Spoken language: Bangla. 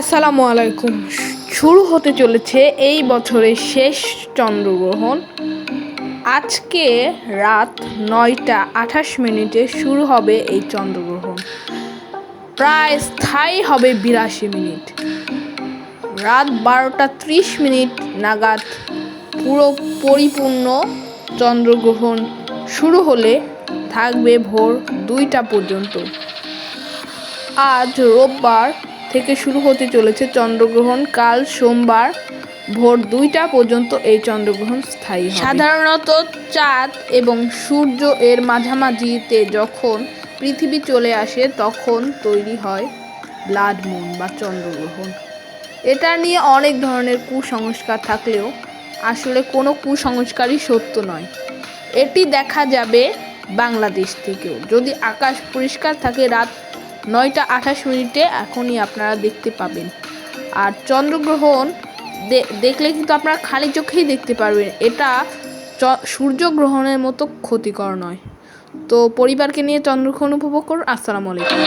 আসসালামু আলাইকুম। শুরু হতে চলেছে এই বছরের শেষ চন্দ্রগ্রহণ। আজকে রাত নয়টা আঠাশ মিনিটে শুরু হবে এই চন্দ্রগ্রহণ। প্রায় স্থায়ী হবে বিরাশি মিনিট। রাত বারোটা ত্রিশ মিনিট নাগাদ পুরো পরিপূর্ণ চন্দ্রগ্রহণ শুরু হলে থাকবে ভোর দুইটা পর্যন্ত। আজ রোববার থেকে শুরু হতে চলেছে চন্দ্রগ্রহণ। কাল সোমবার ভোর দুইটা পর্যন্ত এই চন্দ্রগ্রহণ স্থায়ী সাধারণত চাঁদ এবং সূর্য এর মাঝামাঝিতে যখন পৃথিবী চলে আসে, তখন তৈরি হয় ব্লাড মুন বা চন্দ্রগ্রহণ। এটা নিয়ে অনেক ধরনের কুসংস্কার থাকলেও আসলে কোনো কুসংস্কারই সত্য নয়। এটি দেখা যাবে বাংলাদেশ থেকেও। যদি আকাশ পরিষ্কার থাকে, রাত নয়টা আঠাশ মিনিটে এখনই আপনারা দেখতে পাবেন। আর চন্দ্রগ্রহণ দেখলে কিন্তু আপনারা খালি চোখেই দেখতে পারবেন। এটা সূর্যগ্রহণের মতো ক্ষতিকর নয়। তো পরিবারকে নিয়ে চন্দ্রগ্রহণ উপভোগ করুন। আসসালামু আলাইকুম।